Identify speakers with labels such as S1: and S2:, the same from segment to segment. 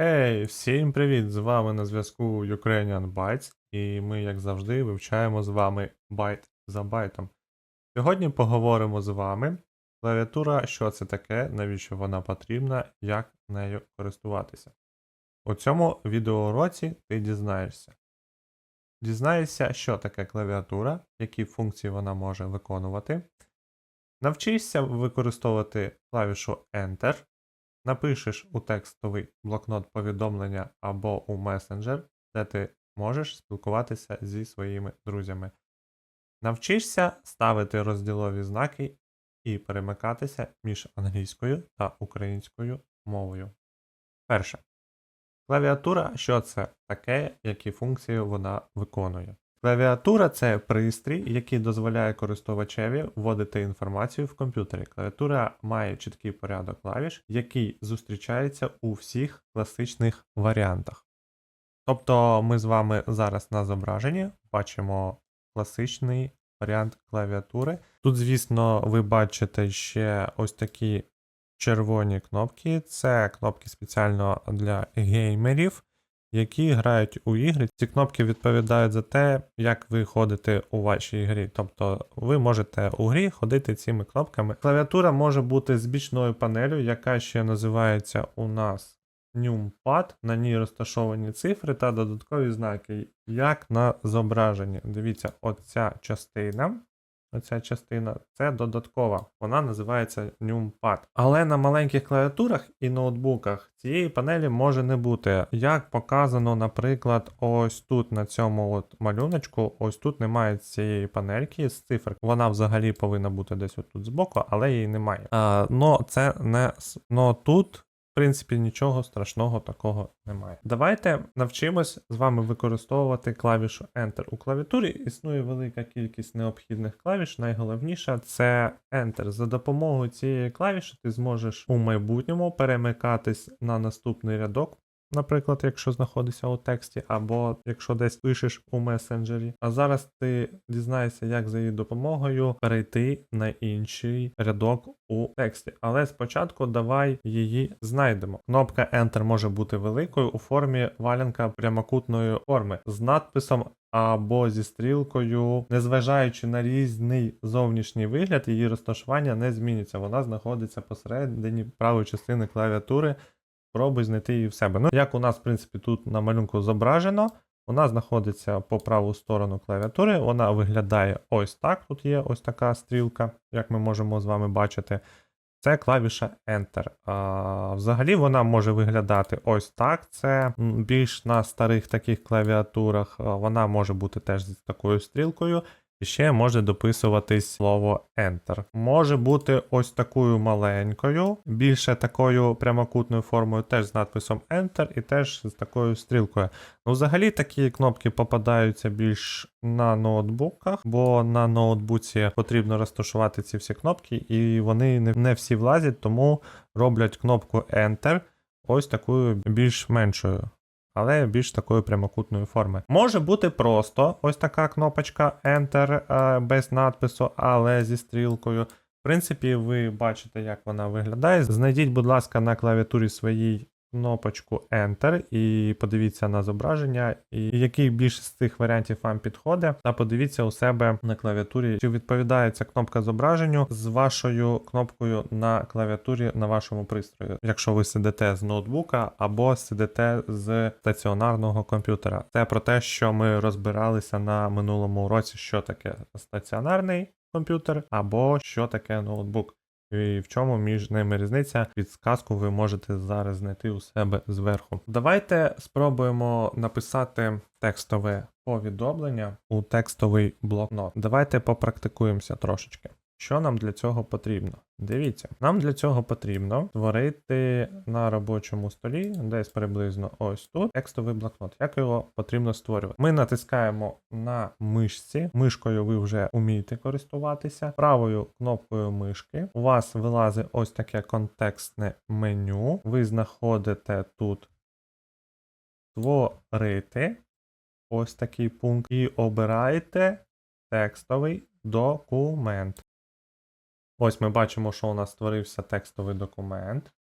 S1: Ей, всім привіт! З вами на зв'язку Ukrainian Bytes, і ми, як завжди, вивчаємо з вами байт за байтом. Сьогодні поговоримо з вами клавіатура, що це таке, навіщо вона потрібна, як нею користуватися. У цьому відеоуроці ти дізнаєшся. Дізнаєшся, що таке клавіатура, які функції вона може виконувати. Навчишся використовувати клавішу Enter. Напишеш у текстовий блокнот повідомлення або у месенджер, де ти можеш спілкуватися зі своїми друзями. Навчишся ставити розділові знаки і перемикатися між англійською та українською мовою. Перше. Клавіатура, що це таке, які функції вона виконує. Клавіатура це пристрій, який дозволяє користувачеві вводити інформацію в комп'ютері. Клавіатура має чіткий порядок клавіш, який зустрічається у всіх класичних варіантах. Тобто ми з вами зараз на зображенні бачимо класичний варіант клавіатури. Тут, звісно, ви бачите ще ось такі червоні кнопки. Це кнопки спеціально для геймерів які грають у ігри. Ці кнопки відповідають за те, як ви ходите у вашій грі. Тобто ви можете у грі ходити цими кнопками. Клавіатура може бути з бічною панелю, яка ще називається у нас Numpad. На ній розташовані цифри та додаткові знаки, як на зображенні. Дивіться, оця частина Оця частина це додаткова, вона називається NumPad. Але на маленьких клавіатурах і ноутбуках цієї панелі може не бути. Як показано, наприклад, ось тут на цьому от малюночку, ось тут немає цієї панельки з цифр. Вона взагалі повинна бути десь отут збоку, але її немає. А, Но це не но тут принципі, нічого страшного такого немає. Давайте навчимось з вами використовувати клавішу Enter. У клавіатурі існує велика кількість необхідних клавіш. Найголовніше це Enter. За допомогою цієї клавіші ти зможеш у майбутньому перемикатись на наступний рядок наприклад, якщо знаходишся у тексті, або якщо десь пишеш у месенджері. А зараз ти дізнаєшся, як за її допомогою перейти на інший рядок у тексті. Але спочатку давай її знайдемо. Кнопка Enter може бути великою у формі валянка прямокутної форми з надписом. Або зі стрілкою, незважаючи на різний зовнішній вигляд, її розташування не зміниться. Вона знаходиться посередині правої частини клавіатури Спробуй знайти її в себе. Ну, як у нас, в принципі, тут на малюнку зображено, вона знаходиться по праву сторону клавіатури, вона виглядає ось так. Тут є ось така стрілка, як ми можемо з вами бачити. Це клавіша Enter. А, Взагалі вона може виглядати ось так. Це більш на старих таких клавіатурах. Вона може бути теж з такою стрілкою. І ще може дописуватись слово Enter. Може бути ось такою маленькою, більше такою прямокутною формою, теж з надписом Enter, і теж з такою стрілкою. Ну, взагалі такі кнопки попадаються більш на ноутбуках, бо на ноутбуці потрібно розташувати ці всі кнопки, і вони не всі влазять, тому роблять кнопку Enter ось такою більш меншою але більш такої прямокутної форми. Може бути просто ось така кнопочка Enter е, без надпису, але зі стрілкою. В принципі, ви бачите, як вона виглядає. Знайдіть, будь ласка, на клавіатурі своїй кнопочку Enter і подивіться на зображення, і який більше з цих варіантів вам підходить, та подивіться у себе на клавіатурі, чи відповідає ця кнопка зображенню з вашою кнопкою на клавіатурі на вашому пристрої, якщо ви сидите з ноутбука або сидите з стаціонарного комп'ютера. Це про те, що ми розбиралися на минулому уроці, що таке стаціонарний комп'ютер або що таке ноутбук. І в чому між ними різниця? Підсказку ви можете зараз знайти у себе зверху. Давайте спробуємо написати текстове повідомлення у текстовий блокнот. Давайте попрактикуємося трошечки. Що нам для цього потрібно? Дивіться, нам для цього потрібно створити на робочому столі, десь приблизно ось тут, текстовий блокнот. Як його потрібно створювати? Ми натискаємо на мишці. Мишкою ви вже вмієте користуватися. Правою кнопкою мишки. У вас вилазить ось таке контекстне меню. Ви знаходите тут створити ось такий пункт і обираєте текстовий документ. Ось ми бачимо, що у нас створився текстовий документ.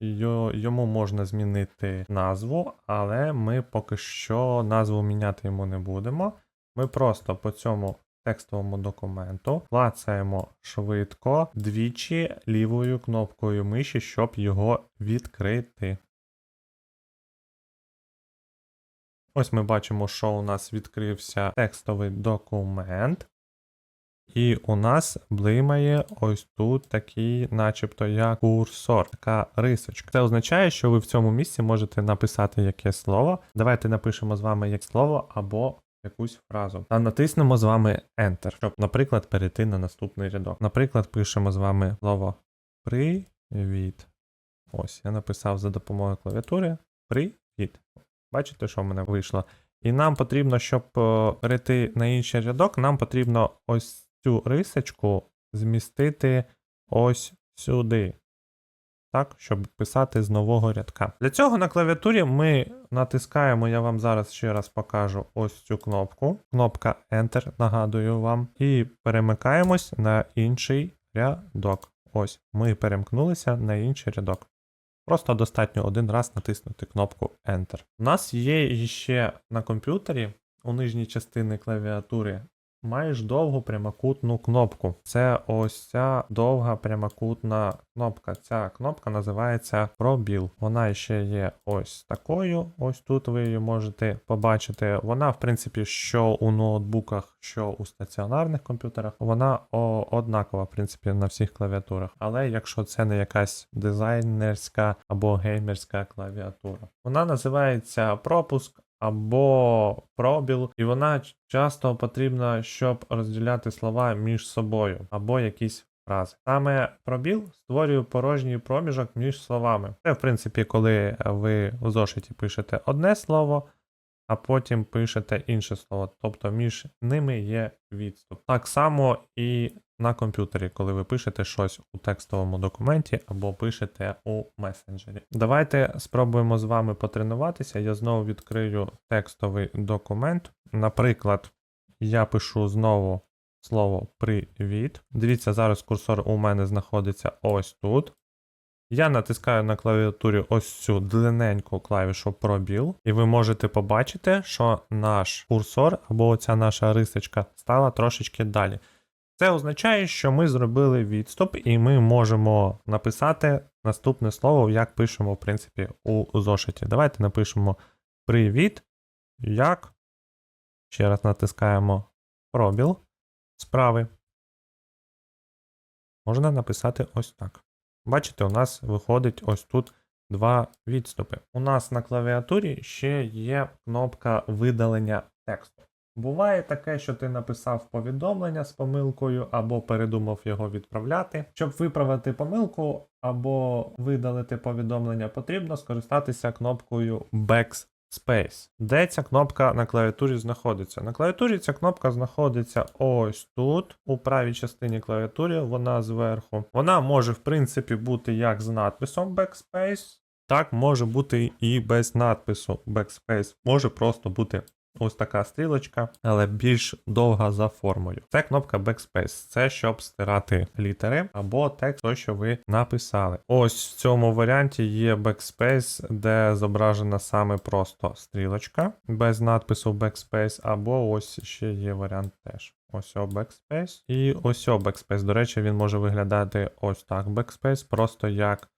S1: йому можна змінити назву, але ми поки що назву міняти йому не будемо. Ми просто по цьому текстовому документу клацаємо швидко двічі лівою кнопкою миші, щоб його відкрити. Ось ми бачимо, що у нас відкрився текстовий документ. І у нас блимає ось тут такий, начебто, як курсор, така рисочка. Це означає, що ви в цьому місці можете написати якесь слово. Давайте напишемо з вами як слово або якусь фразу. Та натиснемо з вами Enter, щоб, наприклад, перейти на наступний рядок. Наприклад, пишемо з вами слово Привіт. Ось, я написав за допомогою клавіатури Привіт. Бачите, що в мене вийшло? І нам потрібно, щоб е, перейти на інший рядок, нам потрібно ось цю рисочку змістити ось сюди. Так, щоб писати з нового рядка. Для цього на клавіатурі ми натискаємо, я вам зараз ще раз покажу ось цю кнопку. Кнопка Enter, нагадую вам. І перемикаємось на інший рядок. Ось, ми перемкнулися на інший рядок. Просто достатньо один раз натиснути кнопку Enter. У нас є ще на комп'ютері у нижній частині клавіатури маєш довгу прямокутну кнопку. Це ось ця довга прямокутна кнопка. Ця кнопка називається пробіл. Вона ще є ось такою. Ось тут ви її можете побачити. Вона, в принципі, що у ноутбуках, що у стаціонарних комп'ютерах, вона однакова, в принципі, на всіх клавіатурах. Але якщо це не якась дизайнерська або геймерська клавіатура, вона називається пропуск або пробіл, і вона часто потрібна, щоб розділяти слова між собою, або якісь фрази. Саме пробіл створює порожній проміжок між словами. Це, в принципі, коли ви у зошиті пишете одне слово, а потім пишете інше слово. Тобто між ними є відступ. Так само і на комп'ютері, коли ви пишете щось у текстовому документі або пишете у месенджері. Давайте спробуємо з вами потренуватися. Я знову відкрию текстовий документ. Наприклад, я пишу знову слово привіт. Дивіться, зараз курсор у мене знаходиться ось тут. Я натискаю на клавіатурі ось цю длинненьку клавішу пробіл, і ви можете побачити, що наш курсор або оця наша рисочка стала трошечки далі. Це означає, що ми зробили відступ, і ми можемо написати наступне слово, як пишемо, в принципі, у зошиті. Давайте напишемо Привіт, як. Ще раз натискаємо пробіл справи. Можна написати ось так. Бачите, у нас виходить ось тут два відступи. У нас на клавіатурі ще є кнопка видалення тексту. Буває таке, що ти написав повідомлення з помилкою або передумав його відправляти. Щоб виправити помилку або видалити повідомлення, потрібно скористатися кнопкою Backspace. Де ця кнопка на клавіатурі знаходиться? На клавіатурі ця кнопка знаходиться ось тут, у правій частині клавіатури, вона зверху. Вона може, в принципі, бути як з надписом Backspace, так може бути і без надпису Backspace. Може просто бути ось така стрілочка, але більш довга за формою. Це кнопка Backspace, це щоб стирати літери або текст, той, що ви написали. Ось в цьому варіанті є Backspace, де зображена саме просто стрілочка без надпису Backspace, або ось ще є варіант теж. Ось о Backspace. І ось о Backspace. До речі, він може виглядати ось так Backspace, просто як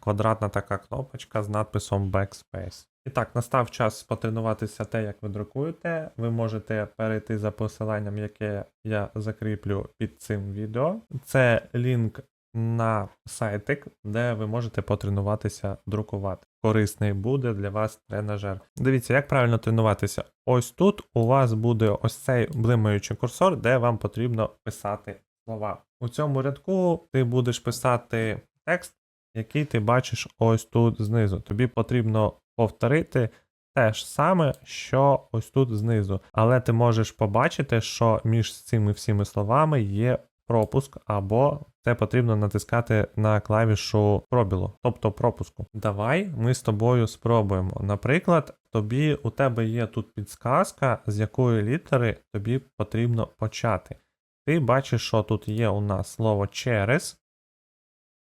S1: квадратна така кнопочка з надписом Backspace. І так, настав час потренуватися те, як ви друкуєте. Ви можете перейти за посиланням, яке я закріплю під цим відео. Це лінк на сайтик, де ви можете потренуватися друкувати. Корисний буде для вас тренажер. Дивіться, як правильно тренуватися. Ось тут у вас буде ось цей блимаючий курсор, де вам потрібно писати слова. У цьому рядку ти будеш писати текст, який ти бачиш ось тут знизу. Тобі потрібно повторити те ж саме, що ось тут знизу. Але ти можеш побачити, що між цими всіми словами є пропуск, або це потрібно натискати на клавішу пробілу, тобто пропуску. Давай ми з тобою спробуємо. Наприклад, тобі у тебе є тут підсказка, з якої літери тобі потрібно почати. Ти бачиш, що тут є у нас слово через,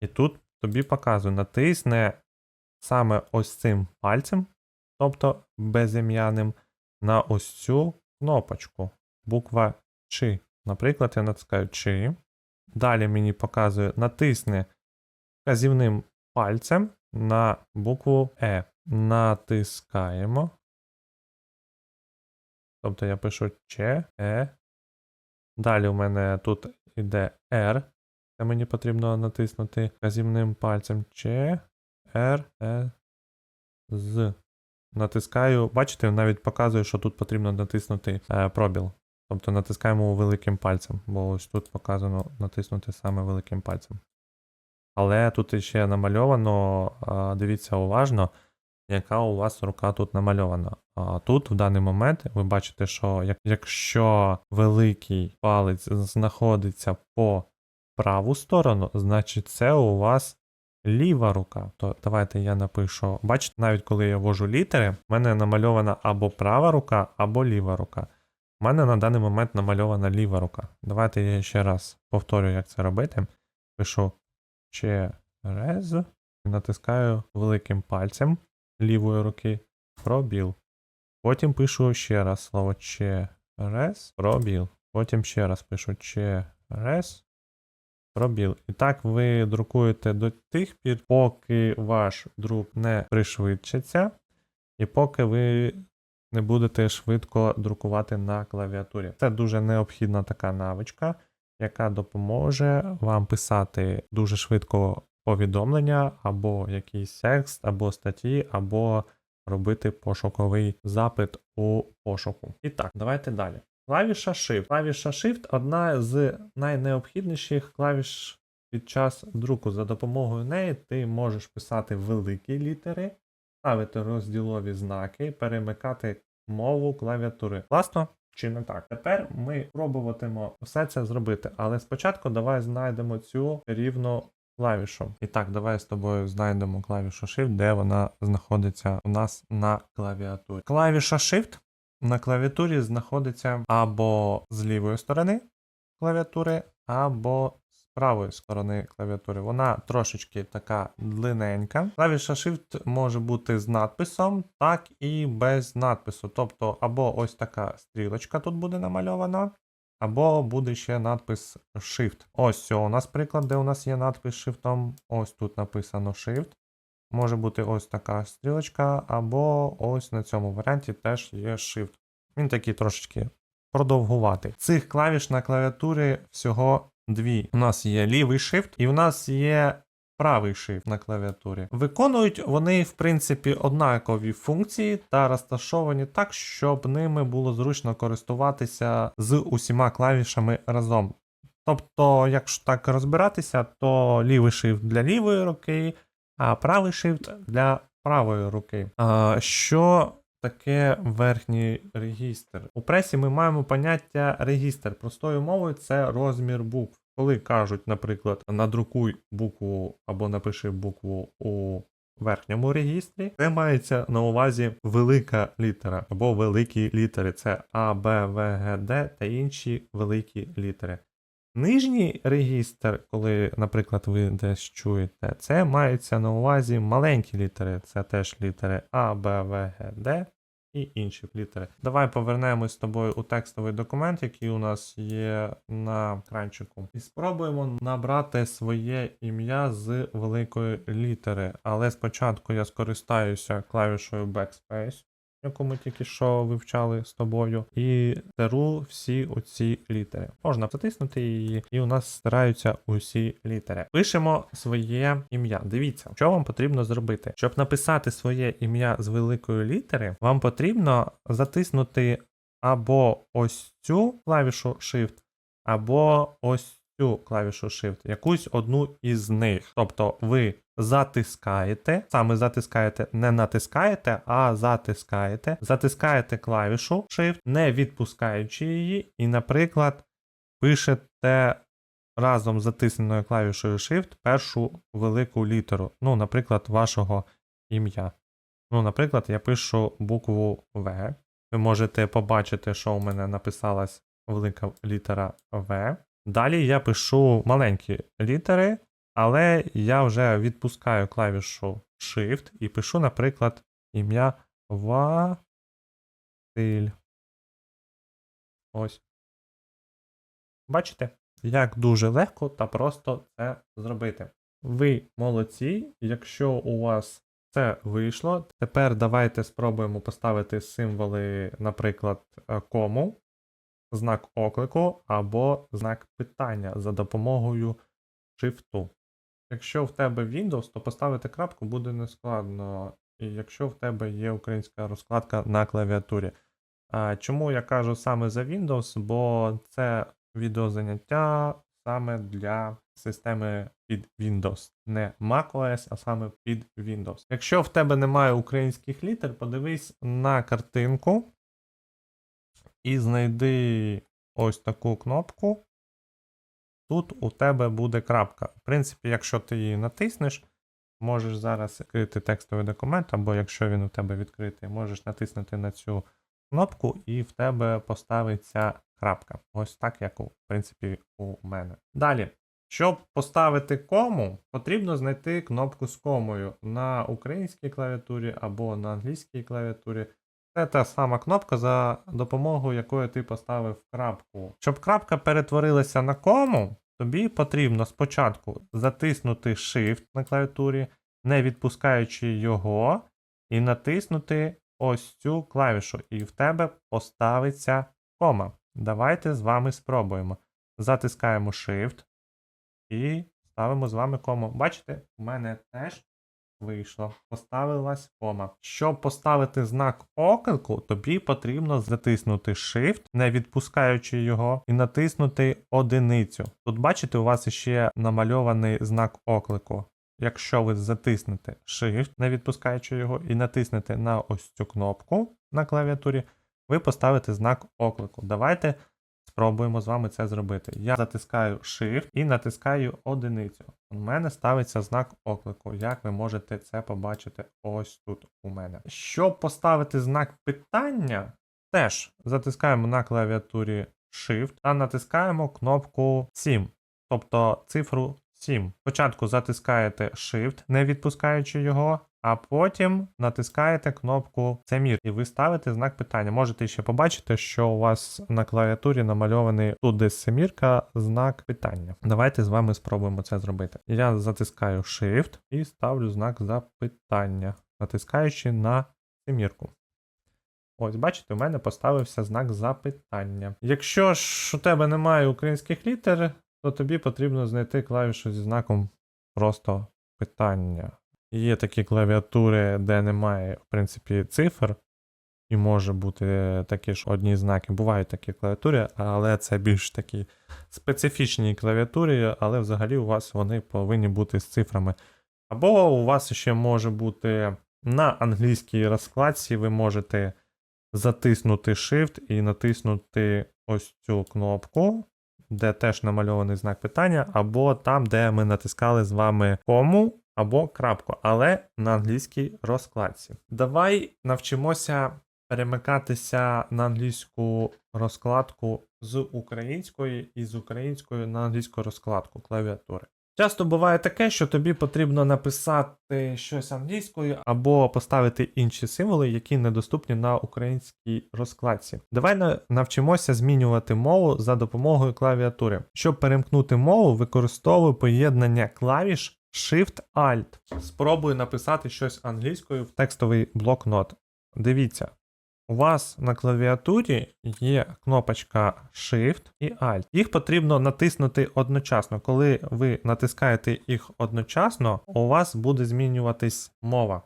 S1: і тут тобі показує, натисне саме ось цим пальцем, тобто безім'яним, на ось цю кнопочку. Буква Чи. Наприклад, я натискаю Чи. Далі мені показує натисни вказівним пальцем на букву Е. Натискаємо. Тобто я пишу Ч, Е. Далі у мене тут іде R. Це мені потрібно натиснути вказівним пальцем Ч, Р, Е, З. Натискаю, бачите, навіть показує, що тут потрібно натиснути е, пробіл. Тобто натискаємо великим пальцем, бо ось тут показано натиснути саме великим пальцем. Але тут ще намальовано, дивіться уважно, яка у вас рука тут намальована. А тут в даний момент ви бачите, що як, якщо великий палець знаходиться по праву сторону, значить це у вас ліва рука. То давайте я напишу. Бачите, навіть коли я ввожу літери, в мене намальована або права рука, або ліва рука. У мене на даний момент намальована ліва рука. Давайте я ще раз повторю, як це робити. Пишу через, натискаю великим пальцем лівої руки пробіл. Потім пишу ще раз слово через, пробіл. Потім ще раз пишу через, пробіл. І так ви друкуєте до тих пір, поки ваш друк не пришвидшиться, і поки ви не будете швидко друкувати на клавіатурі. Це дуже необхідна така навичка, яка допоможе вам писати дуже швидко повідомлення, або якийсь текст, або статті, або робити пошуковий запит у пошуку. І так, давайте далі. Клавіша Shift. Клавіша Shift одна з найнеобхідніших клавіш під час друку. За допомогою неї ти можеш писати великі літери, ставити розділові знаки, перемикати мову клавіатури. Класно чи не так? Тепер ми пробуватимо все це зробити, але спочатку давай знайдемо цю рівну клавішу. І так, давай з тобою знайдемо клавішу Shift, де вона знаходиться у нас на клавіатурі. Клавіша Shift на клавіатурі знаходиться або з лівої сторони клавіатури, або з правої сторони клавіатури. Вона трошечки така длинненька. Клавіша Shift може бути з надписом, так і без надпису. Тобто, або ось така стрілочка тут буде намальована, або буде ще надпис Shift. Ось у нас приклад, де у нас є надпис Shift. Ось тут написано Shift. Може бути ось така стрілочка, або ось на цьому варіанті теж є Shift. Він такий трошечки продовгуватий. Цих клавіш на клавіатурі всього дві. У нас є лівий Shift і у нас є правий Shift на клавіатурі. Виконують вони, в принципі, однакові функції та розташовані так, щоб ними було зручно користуватися з усіма клавішами разом. Тобто, якщо так розбиратися, то лівий shift для лівої руки, а правий shift для правої руки. А, що таке верхній регістр? У пресі ми маємо поняття регістр. Простою мовою це розмір букв. Коли кажуть, наприклад, надрукуй букву або напиши букву у верхньому регістрі, це мається на увазі велика літера або великі літери. Це А, Б, В, Г, Д та інші великі літери. Нижній регістр, коли, наприклад, ви десь чуєте, це мається на увазі маленькі літери, це теж літери А, Б, В, Г, Д і інші літери. Давай повернемось з тобою у текстовий документ, який у нас є на екранчику, і спробуємо набрати своє ім'я з великої літери. Але спочатку я скористаюся клавішою Backspace яку ми тільки що вивчали з тобою, і беру всі оці літери. Можна затиснути її, і у нас стираються усі літери. Пишемо своє ім'я. Дивіться, що вам потрібно зробити. Щоб написати своє ім'я з великої літери, вам потрібно затиснути або ось цю клавішу Shift, або ось цю клавішу Shift, якусь одну із них. Тобто ви затискаєте, саме затискаєте, не натискаєте, а затискаєте. Затискаєте клавішу Shift, не відпускаючи її, і, наприклад, пишете разом з затисненою клавішою Shift першу велику літеру. Ну, наприклад, вашого ім'я. Ну, наприклад, я пишу букву В. Ви можете побачити, що у мене написалась велика літера В. Далі я пишу маленькі літери, але я вже відпускаю клавішу Shift і пишу, наприклад, ім'я Василь. Ось. Бачите, як дуже легко та просто це зробити. Ви молодці, якщо у вас це вийшло, тепер давайте спробуємо поставити символи, наприклад, е, кому, знак оклику або знак питання за допомогою Shift. Якщо в тебе Windows, то поставити крапку буде нескладно. І якщо в тебе є українська розкладка на клавіатурі. А чому я кажу саме за Windows? Бо це відеозаняття саме для системи під Windows. Не macOS, а саме під Windows. Якщо в тебе немає українських літер, подивись на картинку і знайди ось таку кнопку. Тут у тебе буде крапка. В принципі, якщо ти її натиснеш, можеш зараз відкрити текстовий документ, або якщо він у тебе відкритий, можеш натиснути на цю кнопку, і в тебе поставиться крапка. Ось так, як у в принципі у мене. Далі. Щоб поставити кому, потрібно знайти кнопку з комою на українській клавіатурі або на англійській клавіатурі. Це та сама кнопка, за допомогою якої ти поставив крапку. Щоб крапка перетворилася на кому, тобі потрібно спочатку затиснути Shift на клавіатурі, не відпускаючи його, і натиснути ось цю клавішу, і в тебе поставиться кома. Давайте з вами спробуємо. Затискаємо Shift і ставимо з вами кому. Бачите, у мене теж вийшло. Поставилась кома. Щоб поставити знак оклику, тобі потрібно затиснути Shift, не відпускаючи його, і натиснути одиницю. Тут бачите, у вас ще намальований знак оклику. Якщо ви затиснете Shift, не відпускаючи його, і натиснете на ось цю кнопку на клавіатурі, ви поставите знак оклику. Давайте спробуємо з вами це зробити. Я затискаю Shift і натискаю одиницю. У мене ставиться знак оклику, як ви можете це побачити ось тут у мене. Щоб поставити знак питання, теж затискаємо на клавіатурі Shift та натискаємо кнопку 7, тобто цифру 7. Спочатку затискаєте Shift, не відпускаючи його, а потім натискаєте кнопку Семір і ви ставите знак питання. Можете ще побачити, що у вас на клавіатурі намальований тут десь семірка, знак питання. Давайте з вами спробуємо це зробити. Я затискаю Shift і ставлю знак запитання, натискаючи на семірку. Ось, бачите, у мене поставився знак запитання. Якщо ж у тебе немає українських літер, то тобі потрібно знайти клавішу зі знаком просто питання. Є такі клавіатури, де немає, в принципі, цифр, і може бути такі ж одні знаки. Бувають такі клавіатури, але це більш такі специфічні клавіатури, але взагалі у вас вони повинні бути з цифрами. Або у вас ще може бути на англійській розкладці, ви можете затиснути Shift і натиснути ось цю кнопку, де теж намальований знак питання, або там, де ми натискали з вами кому або крапку, але на англійській розкладці. Давай навчимося перемикатися на англійську розкладку з української і з української на англійську розкладку клавіатури. Часто буває таке, що тобі потрібно написати щось англійською або поставити інші символи, які недоступні на українській розкладці. Давай на- навчимося змінювати мову за допомогою клавіатури. Щоб перемкнути мову, використовуй поєднання клавіш Shift-Alt. Спробуй написати щось англійською в текстовий блокнот. Дивіться, у вас на клавіатурі є кнопочка Shift і Alt. Їх потрібно натиснути одночасно. Коли ви натискаєте їх одночасно, у вас буде змінюватись мова.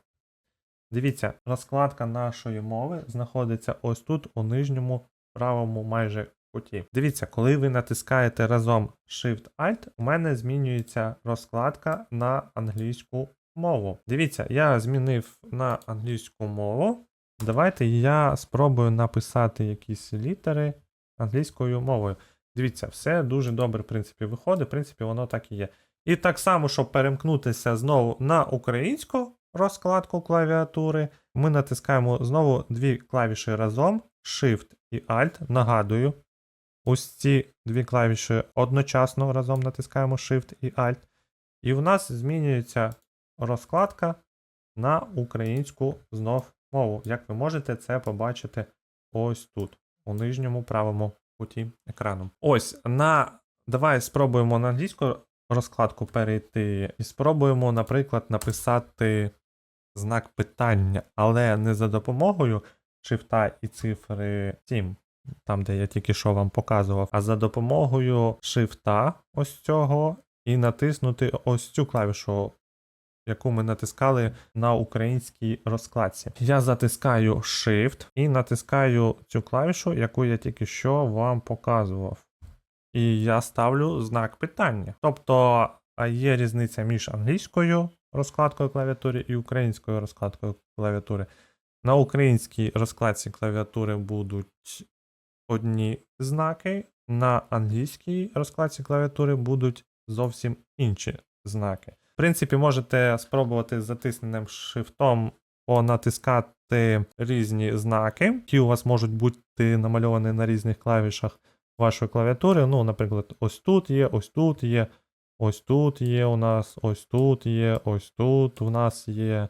S1: Дивіться, розкладка нашої мови знаходиться ось тут, у нижньому правому майже куті. Дивіться, коли ви натискаєте разом Shift-Alt, у мене змінюється розкладка на англійську мову. Дивіться, я змінив на англійську мову. Давайте я спробую написати якісь літери англійською мовою. Дивіться, все дуже добре, в принципі, виходить. В принципі, воно так і є. І так само, щоб перемкнутися знову на українську розкладку клавіатури, ми натискаємо знову дві клавіші разом: Shift і Alt. Нагадую, ось ці дві клавіші одночасно разом натискаємо Shift і Alt. І в нас змінюється розкладка на українську знов мову. Як ви можете це побачити ось тут, у нижньому правому куті екрану. Ось на давай спробуємо на англійську розкладку перейти і спробуємо, наприклад, написати знак питання, але не за допомогою шрифта і цифри 7, там, де я тільки що вам показував, а за допомогою шрифта ось цього і натиснути ось цю клавішу, яку ми натискали на українській розкладці. Я затискаю Shift і натискаю цю клавішу, яку я тільки що вам показував. І я ставлю знак питання. Тобто є різниця між англійською розкладкою клавіатури і українською розкладкою клавіатури. На українській розкладці клавіатури будуть одні знаки, на англійській розкладці клавіатури будуть зовсім інші знаки. В принципі, можете спробувати з затисненим шрифтом понатискати різні знаки, які у вас можуть бути намальовані на різних клавішах вашої клавіатури. Ну, наприклад, ось тут є, ось тут є, ось тут є у нас, ось тут є, ось тут у нас є,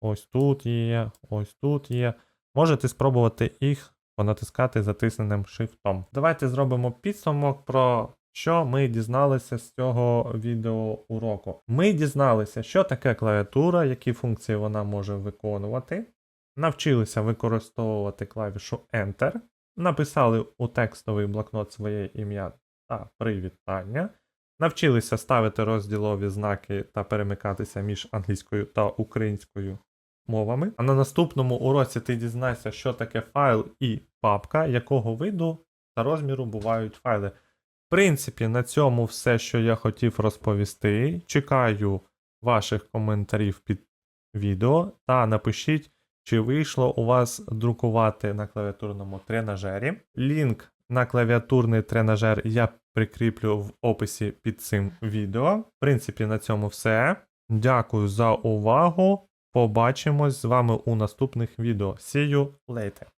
S1: ось тут є, ось тут є. Можете спробувати їх понатискати затисненим шрифтом. Давайте зробимо підсумок про що ми дізналися з цього відеоуроку. Ми дізналися, що таке клавіатура, які функції вона може виконувати. Навчилися використовувати клавішу Enter. Написали у текстовий блокнот своє ім'я та привітання. Навчилися ставити розділові знаки та перемикатися між англійською та українською мовами. А на наступному уроці ти дізнаєшся, що таке файл і папка, якого виду та розміру бувають файли. В принципі, на цьому все, що я хотів розповісти. Чекаю ваших коментарів під відео та напишіть, чи вийшло у вас друкувати на клавіатурному тренажері. Лінк на клавіатурний тренажер я прикріплю в описі під цим відео. В принципі, на цьому все. Дякую за увагу. Побачимось з вами у наступних відео. See you later!